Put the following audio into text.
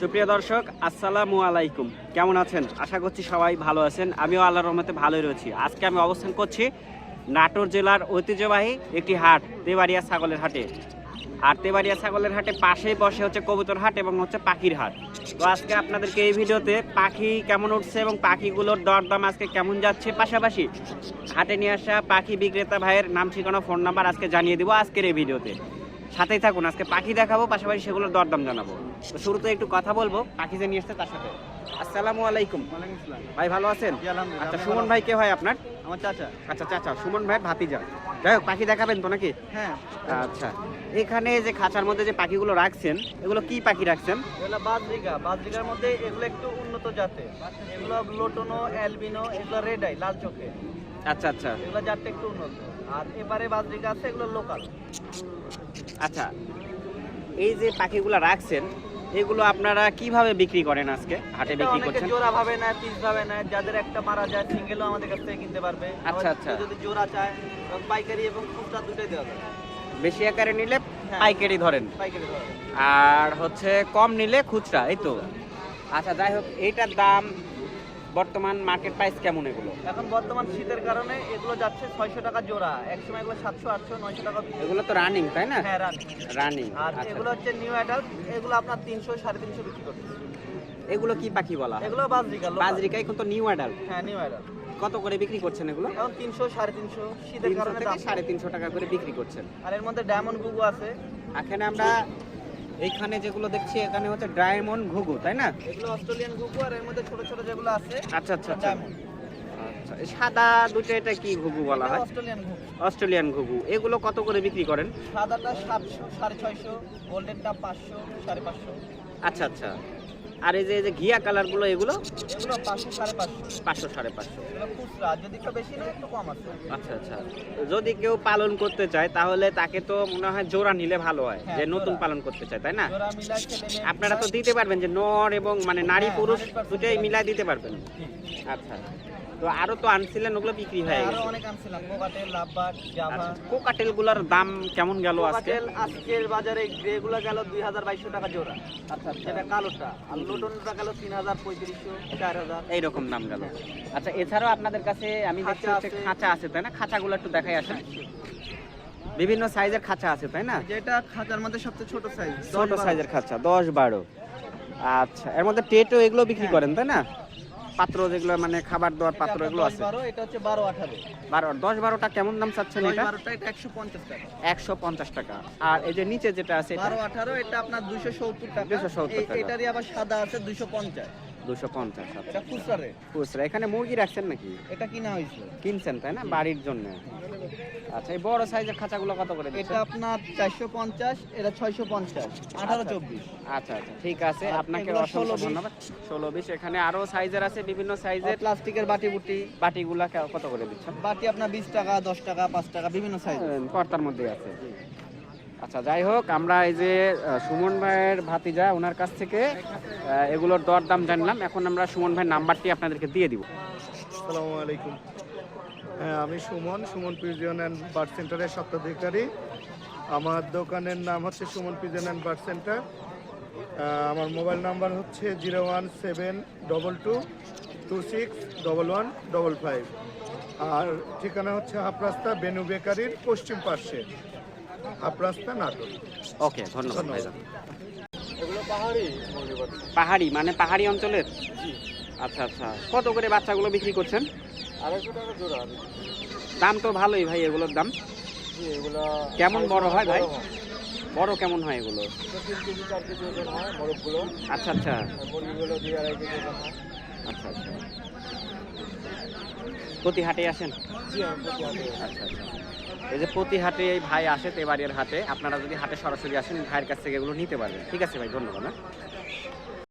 সুপ্রিয় দর্শক, আসসালামু আলাইকুম। কেমন আছেন? আশা করছি সবাই ভালো আছেন। আমিও আল্লাহর রহমতে ভালোই রয়েছি। আজকে আমি অবস্থান করছি নাটোর জেলার ঐতিহ্যবাহী একটি হাট, তেবাড়িয়া ছাগলের হাটে। আর তেবাড়িয়া ছাগলের হাটে পাশেই বসে হচ্ছে কবুতর হাট এবং হচ্ছে পাখির হাট। তো আজকে আপনাদেরকে এই ভিডিওতে পাখি কেমন উঠছে এবং পাখিগুলোর দরদাম আজকে কেমন যাচ্ছে? পাশাপাশি হাটে নিয়ে আসা পাখি বিক্রেতা ভাইয়ের নাম, ঠিকানা, ফোন নাম্বার আজকে জানিয়ে দিব আজকের এই ভিডিওতে। সাথেই থাকুন আজকে পাখি দেখাবো পাশাপাশি সেগুলোর দরদাম জানাব। তো শুরুতে একটু কথা বলব পাখি যে নিয়ে এসছে তার সাথে। আসসালামু আলাইকুম। ভাই ভালো আছেন? আচ্ছা সুমন ভাই কে হয় আপনার? আমার চাচা। আচ্ছা চাচা সুমন ভাই ভাতিজা। যাই হোক পাখি দেখাবেন তো নাকি? হ্যাঁ। আচ্ছা এখানে যে খাঁচার মধ্যে যে পাখিগুলো রাখছেন এগুলো কি পাখি রাখছেন? এগুলো বাজরিকা। বাজরিকার মধ্যে এগুলো একটু উন্নত জাতের। এগুলো লোটনো অ্যালবিনো এগুলো রেড আই লাল চোখে। আচ্ছা আচ্ছা। এগুলো জাতটা একটু উন্নত। আর এবারে বাজরিকা আছে এগুলো লোকাল আচ্ছা এই যে পাখিগুলো রাখছেন এগুলো আপনারা কীভাবে বিক্রি করেন আজকে? হাটে বিক্রি করছেন? জোড়া ভাবে নেয় পিস ভাবে নেয়। যাদের একটা মারা যায় সিঙ্গেলও আমাদের কাছ থেকে কিনতে পারবে। আচ্ছা, আচ্ছা। যদি জোড়া চায় পাইকারি এবং খুচরা দুটোই দেওয়া যাবে। বেশি আকারে নিলে হ্যাঁ। পাইকারি ধরেন। পাইকারি যাবে। আর হচ্ছে কম নিলে খুচরা এই তো। আচ্ছা যাই হোক এইটার দাম বর্তমান মার্কেট প্রাইস কেমন এগুলো? এখন বর্তমান শীতের কারণে এগুলো যাচ্ছে ছয়শো টাকা জোড়া। একসময় এগুলো সাতশো আটশো নয়শো টাকা এগুলো তো রানিং তাই না? হ্যাঁ রানি রানিং আর আচ্ছা। এগুলো হচ্ছে নিউ অ্যাডাল্ট এগুলো আপনার তিনশো সাড়ে তিনশো বিক্রি করছে এগুলো কি পাখি বলা এগুলো বাজরিকা। বাজরিকা এখন তো নিউ অ্যাডাল্ট হ্যাঁ নিউ অ্যাডাল্ট কত করে বিক্রি করছেন এগুলো? এখন তিনশো সাড়ে তিনশো শীতের কারণে সাড়ে তিনশো টাকা করে বিক্রি করছেন। আর এর মধ্যে ডায়মন্ড গুগু আছে। এখানে আমরা এইখানে যেগুলো দেখছি এখানে হচ্ছে ডায়মন্ড ঘুঘু তাই না? এগুলো অস্ট্রেলিয়ান ঘুঘু আর এর মধ্যে ছোট ছোট যেগুলো আছে আচ্ছা আচ্ছা আচ্ছা। আচ্ছা সাদা দুটো এটা কি ঘুঘু বলা হয়? অস্ট্রেলিয়ান ঘুঘু। এগুলো কত করে বিক্রি করেন? সাদাটা সাতশো সাড়ে ছয়শো গোল্ডেনটা পাঁচশো সাড়ে পাঁচশো। আচ্ছা আচ্ছা। আর এই যে এই যে ঘিয়া কালারগুলো এগুলো? এগুলো পাঁচশো সাড়ে পাঁচশো। পাঁচশো সাড়ে পাঁচশো। খুচরা যদি একটু বেশি নেয় একটু কম আছে। আচ্ছা আচ্ছা। যদি কেউ পালন করতে চায় তাহলে তাকে তো মনে হয় জোড়া নিলে ভালো হয় হ্যাঁ, যে নতুন পালন করতে চায় তাই না? আপনারা তো দিতে পারবেন যে নর এবং মানে নারী হ্যাঁ, পুরুষ 100% দুটাই মিলাই দিতে পারবেন। আচ্ছা। তো আরও তো আনছিলেন ওগুলো বিক্রি হয়ে হ্যাঁ, আরও গেছে। অনেক আনছিলাম কোকাটেল জাভা। আচ্ছা কোকাটেলগুলার দাম কেমন গেল আজকে? কোকাটেল আজকের বাজারে গ্রে গুলো গেল দুই হাজার বাইশশো টাকা জোড়া। আচ্ছা আচ্ছা। সেটা কালোটা। আর লোটনটা গেল দাম গেল। আচ্ছা এছাড়াও আপনাদের কাছে আমি দেখছি হচ্ছে। খাঁচা আছে তাই না? খাঁচাগুলো একটু দেখাই আসেন। বিভিন্ন সাইজের খাঁচা আছে তাই না? যেটা খাঁচার মধ্যে সবচেয়ে ছোট সাইজ ছোট সাইজের খাঁচা দশ বারো। আচ্ছা এর মধ্যে টেটো এগুলো বিক্রি হ্যাঁ। করেন তাই না? পাত্র যেগুলো মানে খাবার দেওয়ার পাত্র এগুলো আছে। এটা হচ্ছে বারো আঠারো। বারো দশ বারোটা কেমন দাম চাচ্ছেন এটা? একশো পঞ্চাশ টাকা। একশো পঞ্চাশ টাকা। আর এই যে নিচে যেটা আছে বারো আঠারো এটা আপনার দুইশো সত্তর টাকা। দুশো সত্তর টাকা। এটারই আবার সাদা আছে দুইশো পঞ্চাশ। দুশো পঞ্চাশ আচ্ছা। খুচরা রেট? খুচরা। এখানে মুরগি রাখছেন নাকি? এটা কিনা কিনছেন তাই না? বাড়ির জন্য। আচ্ছা এই বড় সাইজের খাঁচাগুলো কত করে এটা আপনার চারশো পঞ্চাশ এটা ছয়শো পঞ্চাশ আঠারো আচ্ছা। চব্বিশ। আচ্ছা আচ্ছা ঠিক আছে। আপনাকে অসংখ্য 16 বিশ। ধন্যবাদ। ষোলো বিশ এখানে আরও সাইজের আছে বিভিন্ন সাইজের। প্লাস্টিকের বাটি বুটি। বাটিগুলা কত করে দিচ্ছেন? বাটি আপনার বিশ টাকা দশ টাকা পাঁচ টাকা বিভিন্ন সাইজ পর্দার মধ্যে আছে। আচ্ছা যাই হোক, আমরা এই যে সুমন ভাইয়ের ভাতিজা, ওনার কাছ থেকে এগুলোর দর দাম জানলাম। এখন আমরা সুমন ভাইয়ের নাম্বারটি আপনাদেরকে দিয়ে দিব। আসসালামু আলাইকুম। হ্যাঁ আমি Suman Suman pigeon and bird সেন্টারের সত্ত্বাধিকারী আমার দোকানের নাম হচ্ছে Suman pigeon and bird center আমার মোবাইল নাম্বার হচ্ছে zero one seven double two two six double one double five. আর ঠিকানা হচ্ছে হাফ রাস্তা বেনু বেকারির পশ্চিম পার্শ্বে। হাফরাস্তা নাটোর ওকে ধন্যবাদ। ভাইজান। এগুলো পাহাড়ি পাহাড়ি মানে পাহাড়ি অঞ্চলের? আচ্ছা আচ্ছা। কত করে বাচ্চাগুলো বিক্রি করছেন? আড়াইশো টাকা জোড়া দাম তো ভালোই ভাই এগুলোর দাম। এগুলো কেমন বড় হয় ভাই? বড় কেমন হয় এগুলো? আচ্ছা আচ্ছা। আচ্ছা আচ্ছা প্রতি হাটে আসেন আচ্ছা আচ্ছা। এই যে প্রতি হাটে এই ভাই আসে তেবাড়িয়ার হাটে আপনারা যদি হাটে সরাসরি আসেন ভাইয়ের কাছ থেকে এগুলো নিতে পারবেন। ঠিক আছে ভাই ধন্যবাদ হ্যাঁ?